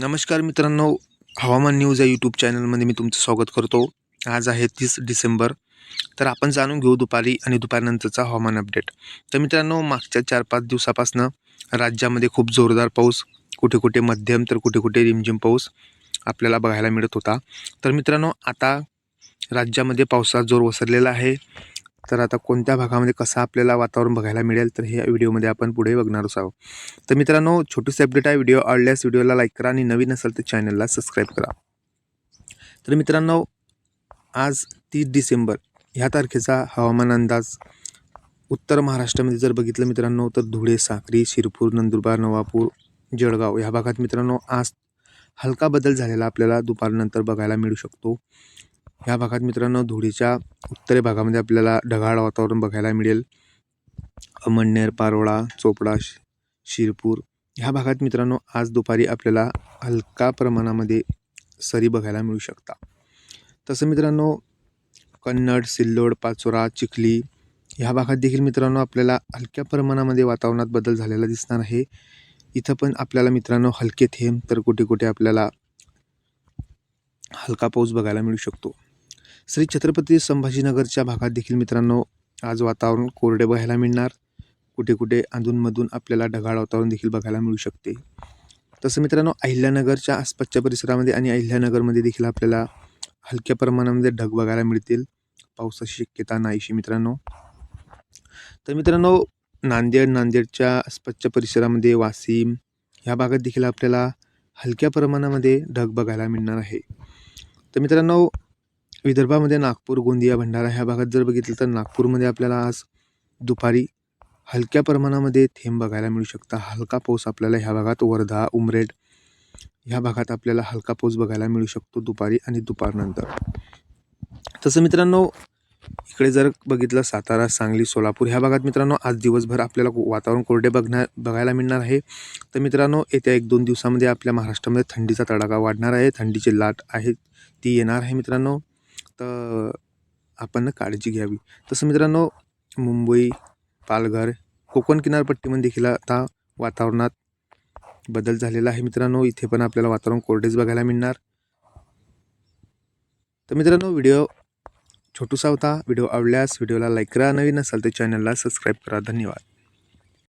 नमस्कार मित्रांनो हवामान न्यूज या यूट्यूब चॅनलमध्ये मी तुमचं स्वागत करतो. आज आहे तीस डिसेंबर तर आपण जाणून घेऊ दुपारी आणि दुपारनंतरचा हवामान अपडेट. तर मित्रांनो मागच्या चार पाच दिवसापासनं राज्यामध्ये खूप जोरदार पाऊस कुठे कुठे मध्यम तर कुठे कुठे रिमझिम पाऊस आपल्याला बघायला मिळत होता. तर मित्रांनो आता राज्यामध्ये पावसाचा जोर ओसरलेला आहे. तर आता कोणत्या भागामध्ये कसं आपल्याला वातावरण बघायला मिळेल तर हे व्हिडिओमध्ये आपण पुढे बघणारच आहोत. तर मित्रांनो छोटीशी अपडेट आहे. व्हिडिओ आवडल्यास व्हिडिओला लाईक करा आणि नवीन असेल तर चॅनलला सबस्क्राईब करा. तर मित्रांनो आज तीस डिसेंबर ह्या तारखेचा हवामान अंदाज. उत्तर महाराष्ट्रामध्ये जर बघितलं मित्रांनो तर धुळे साक्री शिरपूर नंदुरबार नवापूर जळगाव ह्या भागात मित्रांनो आज हलका बदल झालेला आपल्याला दुपारनंतर बघायला मिळू शकतो. ह्या भागात मित्रांनो धुळीच्या उत्तरे भागामध्ये आपल्याला ढगाळ वातावरण बघायला मिळेल. अमळनेर पारोळा चोपडा शि- शिरपूर ह्या भागात मित्रांनो आज दुपारी आपल्याला हलका प्रमाणामध्ये सरी बघायला मिळू शकता तसं मित्रांनो कन्नड सिल्लोड पाचोरा चिखली ह्या भागात देखील मित्रांनो आपल्याला हलक्या प्रमाणामध्ये वातावरणात बदल झालेला दिसणार आहे. इथं पण आपल्याला मित्रांनो हलके थेंब तर कुठे कुठे आपल्याला हलका पाऊस बघायला मिळू शकतो. श्री छत्रपती संभाजीनगरच्या भागात देखील मित्रांनो आज वातावरण कोरडे बघायला मिळणार. कुठे कुठे अधूनमधून आपल्याला ढगाळ वातावरण देखील बघायला मिळू शकते. तसं मित्रांनो अहिल्यानगरच्या आसपासच्या परिसरामध्ये आणि अहिल्यानगरमध्ये देखील आपल्याला हलक्या प्रमाणामध्ये ढग बघायला मिळतील. पावसाची शक्यता नाहीशी मित्रांनो. तर मित्रांनो नांदेड नांदेडच्या आसपासच्या परिसरामध्ये वाशिम ह्या भागात देखील आपल्याला हलक्या प्रमाणामध्ये ढग बघायला मिळणार आहे. तर मित्रांनो विदर्भामध्ये नागपूर गोंदिया भंडारा ह्या भागात जर बघितलं तर नागपूरमध्ये आपल्याला आज दुपारी हलक्या प्रमाणामध्ये थेंब बघायला मिळू शकता. हलका पाऊस आपल्याला ह्या भागात वर्धा उमरेड ह्या भागात आपल्याला हलका पाऊस बघायला मिळू शकतो दुपारी आणि दुपारनंतर तसं मित्रांनो इकडे जर बघितलं सातारा सांगली सोलापूर ह्या भागात मित्रांनो आज दिवसभर आपल्याला वातावरण कोरडे बघणार बघायला मिळणार आहे. तर मित्रांनो येत्या एक दोन दिवसामध्ये आपल्या महाराष्ट्रामध्ये थंडीचा तडाखा वाढणार आहे. थंडीची लाट आहे ती येणार आहे मित्रांनो. तर आपण काळजी घ्यावी. तसं मित्रांनो मुंबई पालघर कोकण किनारपट्टीमध्ये देखील आता वातावरणात बदल झालेला आहे मित्रांनो. इथे पण आपल्याला वातावरण कोरडेच बघायला मिळणार. तर मित्रांनो व्हिडिओ छोटूसा होता. व्हिडिओ आवडल्यास व्हिडिओला लाईक करा. नवीन असाल तर चॅनलला सबस्क्राईब करा. धन्यवाद.